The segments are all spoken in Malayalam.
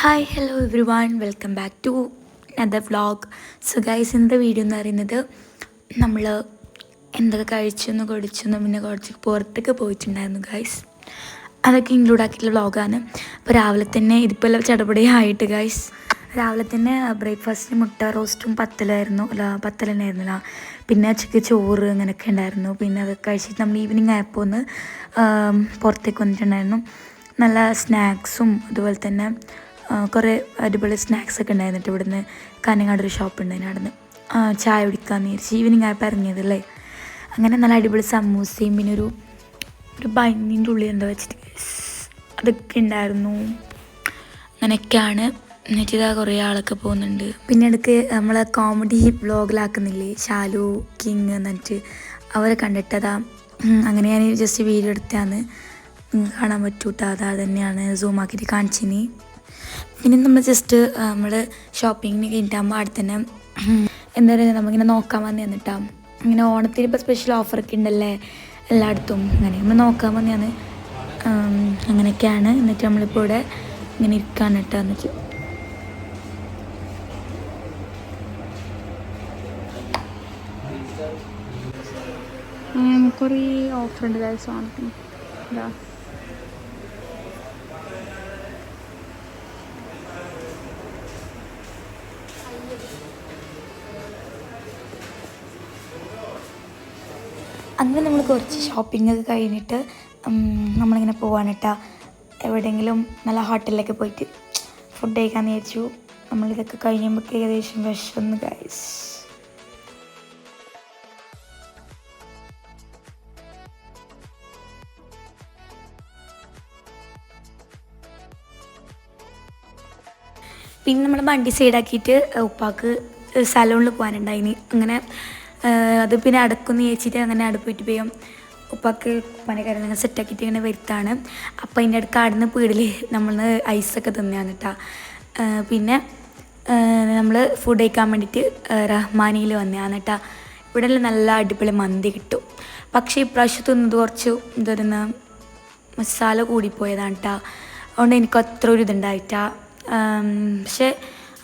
Hi hello everyone welcome back to other vlog so guys ഇന്നത്തെ വീഡിയോ എന്ന് പറയുന്നത് നമ്മൾ എന്തൊക്കെ കഴിച്ചെന്ന് കുടിച്ചെന്ന് പിന്നെ കുറച്ച് പുറത്തേക്ക് പോയിട്ടുണ്ടായിരുന്നു ഗൈസ് അതൊക്കെ ഇൻക്ലൂഡ് ആക്കിയിട്ടുള്ള വ്ളോഗാണ് അപ്പോൾ രാവിലെ തന്നെ ഇതിപ്പോൾ എല്ലാം ചടപടിയായിട്ട് ഗൈസ് രാവിലെ തന്നെ ബ്രേക്ക്ഫാസ്റ്റിന് മുട്ട റോസ്റ്റും പത്തലായിരുന്നു. അല്ല പത്തൽ തന്നെയായിരുന്നില്ല പിന്നെ ഉച്ചയ്ക്ക് ചോറ് അങ്ങനെയൊക്കെ ഉണ്ടായിരുന്നു. പിന്നെ അതൊക്കെ കഴിച്ചിട്ട് നമ്മൾ ഈവനിങ് ആയപ്പോൾ ഒന്ന് പുറത്തേക്ക് വന്നിട്ടുണ്ടായിരുന്നു. നല്ല സ്നാക്സും അതുപോലെ തന്നെ കുറേ അടിപൊളി സ്നാക്സ് ഒക്കെ ഉണ്ടായിരുന്നിട്ട് ഇവിടുന്ന് കാനങ്ങാട് ഒരു ഷോപ്പ് ഉണ്ടായിരുന്നു അവിടുന്ന്. ചായ കുടിക്കാമെന്ന് വിചാരിച്ച് ഈവനിങ് ആയപ്പോൾ ഇറങ്ങിയതല്ലേ അങ്ങനെ നല്ല അടിപൊളി സമൂസയും പിന്നെ ഒരു ഒരു ബൈനിന്റെ ഉള്ളിൽ എന്താ വെച്ചിട്ട് അതൊക്കെ ഉണ്ടായിരുന്നു. അങ്ങനെയൊക്കെയാണ്. എന്നിട്ട് ഇതാ കുറേ ആളൊക്കെ പോകുന്നുണ്ട്. പിന്നെ ഇടയ്ക്ക് നമ്മളെ കോമഡി വ്ളോഗിലാക്കുന്നില്ലേ ഷാലു കിങ് എന്നിട്ട് അവരെ കണ്ടിട്ടതാ അങ്ങനെ ഞാൻ ജസ്റ്റ് വീഡിയോ എടുത്താണ് കാണാൻ പറ്റൂട്ടാ. അതാ തന്നെയാണ്. സൂമാക്കിയിട്ട് കാണിച്ചിനി. പിന്നെ നമ്മൾ ജസ്റ്റ് നമ്മൾ ഷോപ്പിങ്ങിന് കഴിഞ്ഞിട്ടാകുമ്പോൾ അവിടെ തന്നെ എന്താ പറയുക നമ്മളിങ്ങനെ നോക്കാൻ വന്ന് തന്നിട്ടാ ഇങ്ങനെ ഓണത്തിന് ഇപ്പോൾ സ്പെഷ്യൽ ഓഫറൊക്കെ ഉണ്ടല്ലേ എല്ലായിടത്തും അങ്ങനെ നമ്മൾ നോക്കാൻ വന്നെയാണ് അങ്ങനെയൊക്കെയാണ്. എന്നിട്ട് നമ്മളിപ്പോൾ ഇവിടെ ഇങ്ങനെ ഇരിക്കാണ് കേട്ടോ എന്നിട്ട്. കുറേ ഓഫർ ഉണ്ട് ഗൈസ് ഓണത്തിന് ഇതാ. അങ്ങനെ നമ്മൾ കുറച്ച് ഷോപ്പിംഗ് ഒക്കെ കഴിഞ്ഞിട്ട് നമ്മളിങ്ങനെ പോവാണ് കേട്ടോ എവിടെയെങ്കിലും നല്ല ഹോട്ടലിലൊക്കെ പോയിട്ട് ഫുഡ് കഴിക്കാമെന്ന് വിചാരിച്ചു. നമ്മളിതൊക്കെ കഴിയുമ്പോൾ ഏകദേശം വിശന്ന് ഗൈസ് പിന്നെ നമ്മൾ വണ്ടി സൈഡാക്കിയിട്ട് ഉപ്പാക്ക് സലൂണിൽ പോകാനുണ്ടായിന് അങ്ങനെ അത് പിന്നെ അടക്കുന്ന ചേച്ചിട്ട് അങ്ങനെ അടുപ്പിട്ട് പോയും ഉപ്പാക്ക് കാര്യങ്ങൾ സെറ്റാക്കിയിട്ട് ഇങ്ങനെ വരുത്താണ്. അപ്പം അതിന്റെ അടുക്ക് ആടുന്ന് പീടിൽ നമ്മൾ ഐസൊക്കെ തിന്നാണ് കേട്ടോ പിന്നെ നമ്മൾ ഫുഡ് കഴിക്കാൻ വേണ്ടിയിട്ട് റഹ്മാനിയിൽ വന്നതാണ് കേട്ടോ ഇവിടെ നല്ല അടിപൊളി മന്തി കിട്ടും. പക്ഷേ ഇപ്രാവശ്യം തിന്നത് കുറച്ച് എന്താ മസാല കൂടിപ്പോയതാണ് കേട്ടോ അതുകൊണ്ട് എനിക്ക് അത്ര ഒരു ഇതുണ്ടായിട്ടാ പക്ഷേ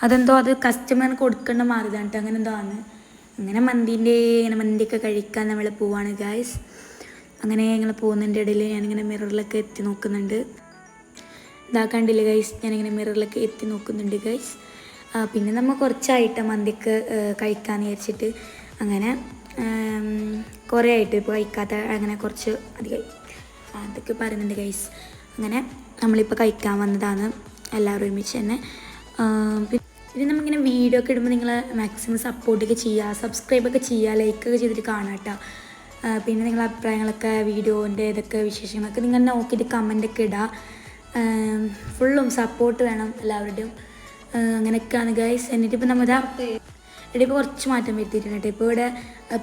അതെന്തോ അത് കസ്റ്റമറിന് കൊടുക്കേണ്ട മാറിയതാണ് കേട്ടോ അങ്ങനെ ആണ്. അങ്ങനെ മന്തിന്റെ ഇങ്ങനെ മന്തിയൊക്കെ കഴിക്കാൻ നമ്മൾ പോവാണ് ഗായ്സ് അങ്ങനെ ഞങ്ങൾ പോകുന്നതിന്റെ ഇടയിൽ ഞാനിങ്ങനെ മിററിലൊക്കെ എത്തി നോക്കുന്നുണ്ട്. ഇതാ കണ്ടില്ലേ ഗൈസ് ഞാനിങ്ങനെ മിററിലൊക്കെ എത്തി നോക്കുന്നുണ്ട് ഗൈസ് പിന്നെ നമ്മൾ കുറച്ചായിട്ട് മന്തിക്ക് കഴിക്കാമെന്ന് വിചാരിച്ചിട്ട് അങ്ങനെ കുറേ ആയിട്ട് ഇപ്പോൾ കഴിക്കാത്ത അങ്ങനെ കുറച്ച് അധികം. അതൊക്കെ പറയുന്നുണ്ട് ഗൈസ് അങ്ങനെ നമ്മളിപ്പോൾ കഴിക്കാൻ വന്നതാണ്. എല്ലാവരും ഒരുമിച്ച് തന്നെ. പിന്നെ നമ്മളിങ്ങനെ വീഡിയോ ഒക്കെ ഇടുമ്പോൾ നിങ്ങൾ മാക്സിമം സപ്പോർട്ടൊക്കെ ചെയ്യുക സബ്സ്ക്രൈബൊക്കെ ചെയ്യുക ലൈക്കൊക്കെ ചെയ്തിട്ട് കാണാം കേട്ടോ പിന്നെ നിങ്ങളുടെ അഭിപ്രായങ്ങളൊക്കെ വീഡിയോന്റെ ഇതൊക്കെ വിശേഷങ്ങളൊക്കെ നിങ്ങൾ നോക്കിയിട്ട് കമന്റൊക്കെ ഇടുക ഫുള്ളും സപ്പോർട്ട് വേണം എല്ലാവരുടെയും. അങ്ങനെയൊക്കെയാണ് ഗൈസ് എന്നിട്ട് ഇപ്പോൾ നമ്മുടെ ഇവിടെ ഇപ്പോൾ കുറച്ച് മാറ്റം വരുത്തിയിട്ടുണ്ട് ഇപ്പോൾ ഇവിടെ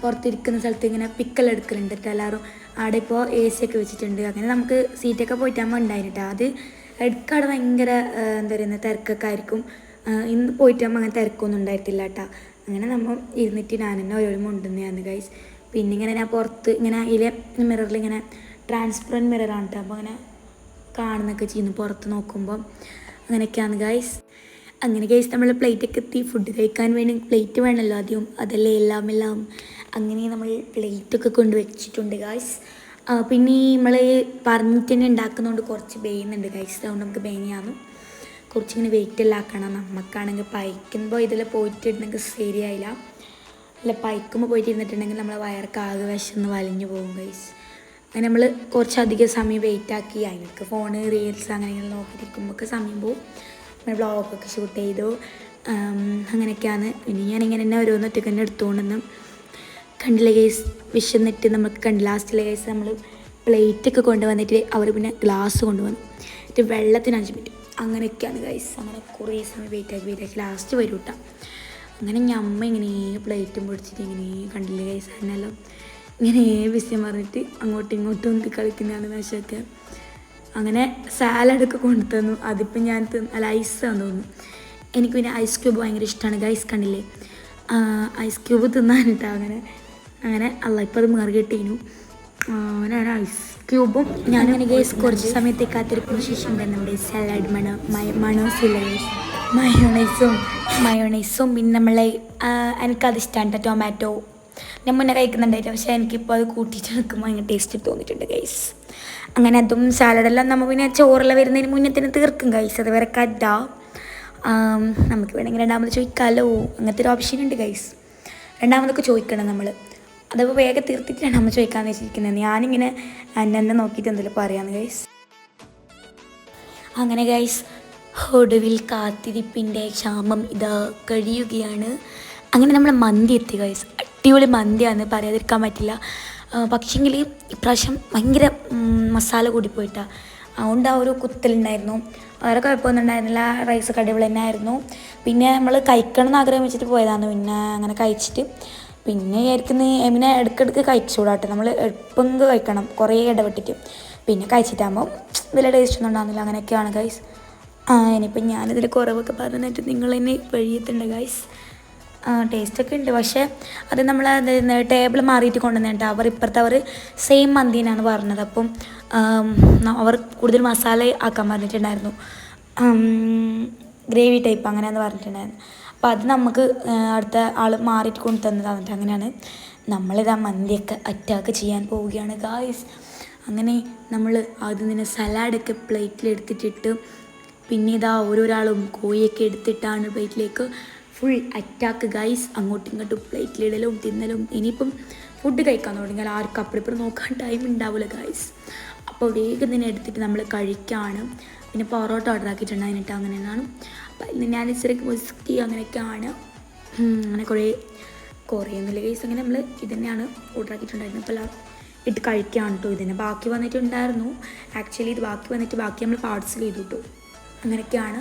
പുറത്തിരിക്കുന്ന സ്ഥലത്ത് ഇങ്ങനെ പിക്കൽ എടുക്കലുണ്ട് കേട്ടോ എല്ലാവരും. അവിടെ ഇപ്പോൾ എ സി ഒക്കെ വെച്ചിട്ടുണ്ട്. അങ്ങനെ നമുക്ക് സീറ്റൊക്കെ പോയിട്ടാകുമ്പോൾ ഉണ്ടായിരുന്നു കേട്ടോ അത് എടുക്കാടെ ഭയങ്കര എന്താ പറയുന്നത് തിരക്കൊക്കെ ആയിരിക്കും. ഇന്ന് പോയിട്ടാകുമ്പോൾ അങ്ങനെ തിരക്കൊന്നും ഉണ്ടായിട്ടില്ല കേട്ടോ അങ്ങനെ നമ്മൾ ഇരുന്നിട്ട് ഞാൻ തന്നെ ഓരോരോ മുണ്ടുന്നതാണ് ഗൈസ് പിന്നെ ഇങ്ങനെ ഞാൻ പുറത്ത് ഇങ്ങനെ അതിലെ മിററിൽ ഇങ്ങനെ ട്രാൻസ്പെറന്റ് മിററാണ് കേട്ടോ അപ്പോൾ അങ്ങനെ കാണുന്നൊക്കെ ചെയ്യുന്നു. പുറത്ത് നോക്കുമ്പോൾ അങ്ങനെയൊക്കെയാണ് ഗൈസ് അങ്ങനെ ഗൈസ് നമ്മൾ പ്ലേറ്റൊക്കെ എത്തി. ഫുഡ് കഴിക്കാൻ വേണ്ടി പ്ലേറ്റ് വേണമല്ലോ ആദ്യം. അതല്ലേ എല്ലാം എല്ലാം. അങ്ങനെ നമ്മൾ പ്ലേറ്റൊക്കെ കൊണ്ട് വെച്ചിട്ടുണ്ട് ഗൈസ് പിന്നെ നമ്മൾ പറഞ്ഞിട്ട് തന്നെ ഉണ്ടാക്കുന്നതുകൊണ്ട് കുറച്ച് ബെയ്യുന്നുണ്ട് ഗൈസ് അതുകൊണ്ട് നമുക്ക് ബെയ്യാനും കുറച്ചിങ്ങനെ വെയിറ്റ് എല്ലാം ആക്കണം. നമുക്കാണെങ്കിൽ പൈക്കുമ്പോൾ ഇതിൽ പോയിട്ടുണ്ടെങ്കിൽ ശരിയായില്ല. അല്ല പൈക്കുമ്പോൾ പോയിട്ട് ഇരുന്നിട്ടുണ്ടെങ്കിൽ നമ്മളെ വയർക്ക് ആകെ വിശന്ന് വലിഞ്ഞു പോകും ഗൈസ് അങ്ങനെ നമ്മൾ കുറച്ചധികം സമയം വെയിറ്റ് ആക്കി അതിനൊക്കെ ഫോണ് റീൽസ് അങ്ങനെ ഇങ്ങനെ നോക്കിയിരിക്കുമ്പോൾ സമയം പോകും നമ്മൾ വ്ളോഗൊക്കെ ഷൂട്ട് ചെയ്തു. അങ്ങനെയൊക്കെയാണ്. ഇനി ഞാനിങ്ങനെ തന്നെ ഓരോന്നൊറ്റക്ക് തന്നെ എടുത്തുകൊണ്ടെന്ന് കണ്ടില്ല കേസ് വിശന്നിട്ട് നമുക്ക് കണ്ട് ലാസ്റ്റിലെ കേസ് നമ്മൾ പ്ലേറ്റൊക്കെ കൊണ്ടുവന്നിട്ട് അവർ പിന്നെ ഗ്ലാസ് കൊണ്ടുവന്നു. എന്നിട്ട് വെള്ളത്തിന് അഞ്ച് മിനിറ്റ് അങ്ങനെയൊക്കെയാണ് ഗൈസ് അങ്ങനെ കുറേ സമയം വെയിറ്റ് ആക്കി വെയിറ്റ് ആക്കി. ലാസ്റ്റ് വരും കേട്ടോ അങ്ങനെ ഞമ്മ ഇങ്ങനെ പ്ലേറ്റും പിടിച്ചിട്ട് ഇങ്ങനെ കണ്ടില്ല ഗൈസ് അതിനെല്ലാം ഇങ്ങനെ വിഷയം പറഞ്ഞിട്ട് അങ്ങോട്ടും ഇങ്ങോട്ടും ഒന്ന് കളിക്കുന്നതാണ് നശമൊക്കെ അങ്ങനെ സാലഡൊക്കെ കൊണ്ടു തന്നു. അതിപ്പോൾ ഞാൻ അല്ല ഐസാന്ന് തോന്നുന്നു. എനിക്ക് പിന്നെ ഐസ് ക്യൂബ് ഭയങ്കര ഇഷ്ടമാണ് ഗൈസ് കണ്ടില്ലേ? ഐസ് ക്യൂബ് തിന്നാനിട്ടാ അങ്ങനെ. അങ്ങനെ അല്ല ഇപ്പോൾ അത് മാറി കിട്ടീനു ക്യൂബും ഞാനിങ്ങനെ ഗേസ് കുറച്ച് സമയത്തെ കാത്തിരിപ്പിന് ശേഷം നമ്മുടെ സലാഡ് മണ മണോസില്ല മയോണൈസും മയോണൈസും പിന്നെ നമ്മളെ എനിക്കത് ഇഷ്ടമാണ് ടൊമാറ്റോ ഞാൻ മുന്നേ കഴിക്കുന്നുണ്ടായിരുന്നു പക്ഷേ എനിക്കിപ്പോൾ അത് കൂട്ടിയിട്ട് നിൽക്കുമ്പോൾ ഭയങ്കര ടേസ്റ്റ് തോന്നിയിട്ടുണ്ട് ഗൈസ് അങ്ങനെ അതും സാലഡെല്ലാം നമ്മൾ പിന്നെ ചോറെല്ലാം വരുന്നതിന് മുന്നേ തന്നെ തീർക്കും ഗൈസ് അത് വരെ കഥ. നമുക്ക് വേണമെങ്കിൽ രണ്ടാമത് ചോദിക്കാമല്ലോ അങ്ങനത്തെ ഒരു ഓപ്ഷൻ ഉണ്ട് ഗൈസ് രണ്ടാമതൊക്കെ ചോദിക്കണം നമ്മൾ അതപ്പോൾ വേഗം തീർത്തിട്ടാണ് അമ്മ ചോദിക്കാമെന്ന് വെച്ചിരിക്കുന്നത് ഞാനിങ്ങനെ എന്നെ നോക്കിയിട്ട് എന്തെങ്കിലും പറയാമെന്ന് ഗൈസ് അങ്ങനെ ഗൈസ് ഒടുവിൽ കാത്തിരിപ്പിന്റെ ക്ഷാമം ഇതാ കഴിയുകയാണ്. അങ്ങനെ നമ്മൾ മന്തി എത്തി ഗൈസ് അടിപൊളി മന്തിയാണ് പറയാതിരിക്കാൻ പറ്റില്ല. പക്ഷേങ്കിൽ ഇപ്രാവശ്യം ഭയങ്കര മസാല കൂടിപ്പോയിട്ടാണ് അതുകൊണ്ട് ആ ഒരു കുത്തലുണ്ടായിരുന്നു. വേറെ കുഴപ്പമൊന്നും ഉണ്ടായിരുന്നില്ല റൈസ് കടിപൊളി തന്നെ ആയിരുന്നു പിന്നെ നമ്മൾ കഴിക്കണം എന്ന് ആഗ്രഹം വെച്ചിട്ട് പോയതാണ്. പിന്നെ അങ്ങനെ കഴിച്ചിട്ട് പിന്നെ വിചാരിക്കുന്ന എമിനെ ഇടയ്ക്കിടയ്ക്ക് കഴിച്ചുകൂടാട്ടെ. നമ്മൾ എളുപ്പം കഴിക്കണം. കുറേ ഇടപെട്ടിട്ട് പിന്നെ കഴിച്ചിട്ടാകുമ്പോൾ വലിയ ടേസ്റ്റ് ഒന്നും ഉണ്ടാകുന്നില്ല അങ്ങനെയൊക്കെയാണ് ഗൈസ് ആ ഇനിയിപ്പം ഞാനിതിൽ കുറവൊക്കെ പറഞ്ഞിട്ട് നിങ്ങൾ എന്നെ വഴിയെത്തുണ്ട് ഗൈസ് ടേസ്റ്റൊക്കെ ഉണ്ട്. പക്ഷേ അത് നമ്മൾ ടേബിൾ മാറിയിട്ട് കൊണ്ടുവന്നിട്ട് അവർ ഇപ്പുറത്തെ അവർ സെയിം മന്തിനാണ് പറഞ്ഞത്. അപ്പം അവർ കൂടുതൽ മസാല ആക്കാൻ പറഞ്ഞിട്ടുണ്ടായിരുന്നു. ഗ്രേവി ടൈപ്പ് അങ്ങനെയാണെന്ന് പറഞ്ഞിട്ടുണ്ടായിരുന്നു. അപ്പോൾ അത് നമുക്ക് ആ, അടുത്ത ആൾ മാറിയിട്ട് കൊണ്ട് തന്നതാണ് അങ്ങനെയാണ് നമ്മളിതാ മന്തിയൊക്കെ അറ്റാക്ക് ചെയ്യാൻ പോവുകയാണ്. ഗായ്സ് അങ്ങനെ നമ്മൾ ആദ്യം തന്നെ സലാഡൊക്കെ പ്ലേറ്റിലെടുത്തിട്ടിട്ട് പിന്നെ ഇതാ ഓരോരാളും കോഴിയൊക്കെ എടുത്തിട്ടാണ് പ്ലേറ്റിലേക്ക് ഫുൾ അറ്റാക്ക് ഗൈസ് അങ്ങോട്ടും ഇങ്ങോട്ടും പ്ലേറ്റിലിടലും തിന്നലും. ഇനിയിപ്പം ഫുഡ് കഴിക്കാൻ തുടങ്ങിയാൽ ആർക്കും അപ്പുറം നോക്കാൻ ടൈം ഉണ്ടാവില്ല ഗൈസ് അപ്പോൾ വേഗം തന്നെ എടുത്തിട്ട് നമ്മൾ കഴിക്കുകയാണ് പിന്നെ പൊറോട്ട ഓർഡർ ആക്കിയിട്ടുണ്ടായിട്ട് അങ്ങനെയാണ് അപ്പം ഞാൻ ഇച്ചിരി മുസ്കി അങ്ങനെയൊക്കെയാണ്. അങ്ങനെ കുറേ കുറേ ഒന്നുമില്ല കേസ് അങ്ങനെ നമ്മൾ ഇത് തന്നെയാണ് ഓർഡർ ആക്കിയിട്ടുണ്ടായിരുന്നത് അപ്പോൾ ഇട്ട് കഴിക്കുകയാണ് കേട്ടോ ഇതിന് ബാക്കി വന്നിട്ടുണ്ടായിരുന്നു. ആക്ച്വലി ഇത് ബാക്കി വന്നിട്ട് ബാക്കി നമ്മൾ പാർസൽ ചെയ്തു കേട്ടോ അങ്ങനെയൊക്കെയാണ്.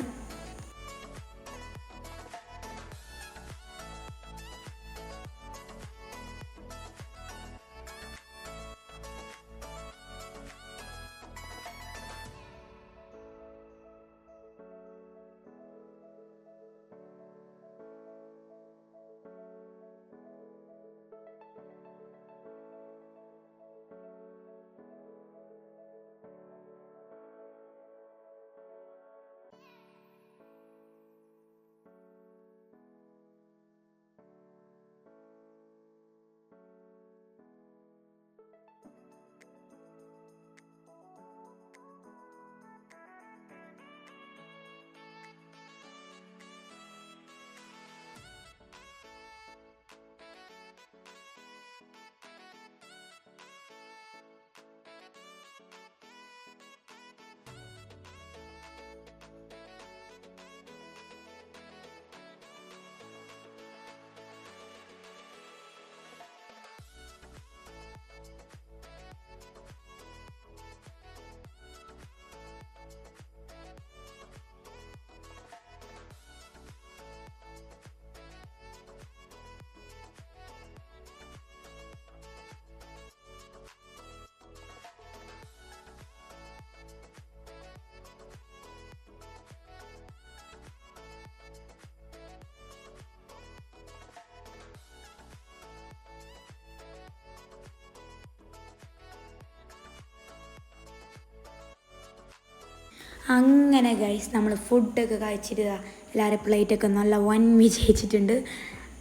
അങ്ങനെ ഗൈസ് നമ്മൾ ഫുഡൊക്കെ കഴിച്ചിട്ട് എല്ലാവരും പ്ലേറ്റൊക്കെ നല്ല വൻ വിജയിച്ചിട്ടുണ്ട്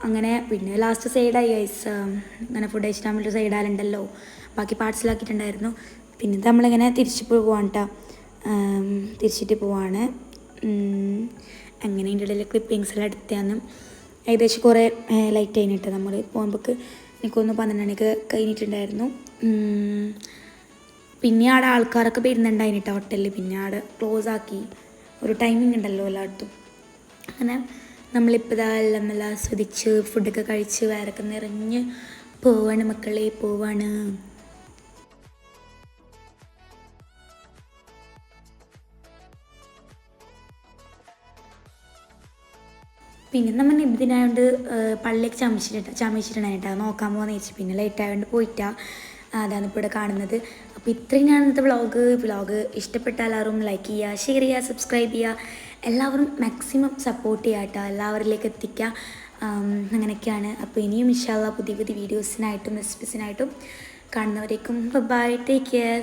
അങ്ങനെ പിന്നെ ലാസ്റ്റ് സൈഡായി ഗൈസ് അങ്ങനെ ഫുഡ് കഴിച്ചിട്ട് നമ്മൾ സൈഡാലുണ്ടല്ലോ ബാക്കി പാർട്സിലാക്കിയിട്ടുണ്ടായിരുന്നു പിന്നെ നമ്മളിങ്ങനെ തിരിച്ചു പോവാണ് കേട്ടോ തിരിച്ചിട്ട് പോവാണ്. അങ്ങനെ അതിന്റെ ഇടയിൽ ക്ലിപ്പിങ്സ് എല്ലാം എടുത്താന്ന് ഏകദേശം കുറേ ലൈറ്റ് കഴിഞ്ഞിട്ട് നമ്മൾ പോകുമ്പോൾ എനിക്കൊന്ന് പന്ത്രണ്ട് മണിക്ക് കഴിഞ്ഞിട്ടുണ്ടായിരുന്നു. പിന്നെ അവിടെ ആൾക്കാരൊക്കെ വരുന്നുണ്ടായിന് ഹോട്ടലിൽ പിന്നെ അവിടെ ക്ലോസ് ആക്കി. ഒരു ടൈമിംഗ് ഉണ്ടല്ലോ എല്ലായിടത്തും. അങ്ങനെ നമ്മളിപ്പോൾ എല്ലാം നല്ല ആസ്വദിച്ച് ഫുഡൊക്കെ കഴിച്ച് വേറൊക്കെ നിറഞ്ഞ് പോവാണ് മക്കളെ പോവാണ്. പിന്നെ നമ്മൾ നിബിതിനായോണ്ട് പള്ളിയൊക്കെ ചമച്ചിട്ട് ചമച്ചിട്ടുണ്ടായിട്ടാ നോക്കാൻ പോകുന്ന ചേച്ചി പിന്നെ ലേറ്റ് ആയതുകൊണ്ട് പോയിട്ടാ. അതാണ് ഇപ്പോൾ ഇവിടെ കാണുന്നത്. അപ്പോൾ ഇത്രയും ഇന്നത്തെ വ്ളോഗ് വ്ളോഗ് ഇഷ്ടപ്പെട്ട എല്ലാവരും ലൈക്ക് ചെയ്യുക ഷെയർ ചെയ്യുക സബ്സ്ക്രൈബ് ചെയ്യുക. എല്ലാവരും മാക്സിമം സപ്പോർട്ട് ചെയ്യുക കേട്ടോ. എല്ലാവരിലേക്ക് എത്തിക്കുക. അങ്ങനെയൊക്കെയാണ്. അപ്പോൾ ഇനിയും ഇൻഷാല്ല പുതിയ പുതിയ വീഡിയോസിനായിട്ടും റെസിപ്പീസിനായിട്ടും കാണുന്നവരേക്കും. Bye take care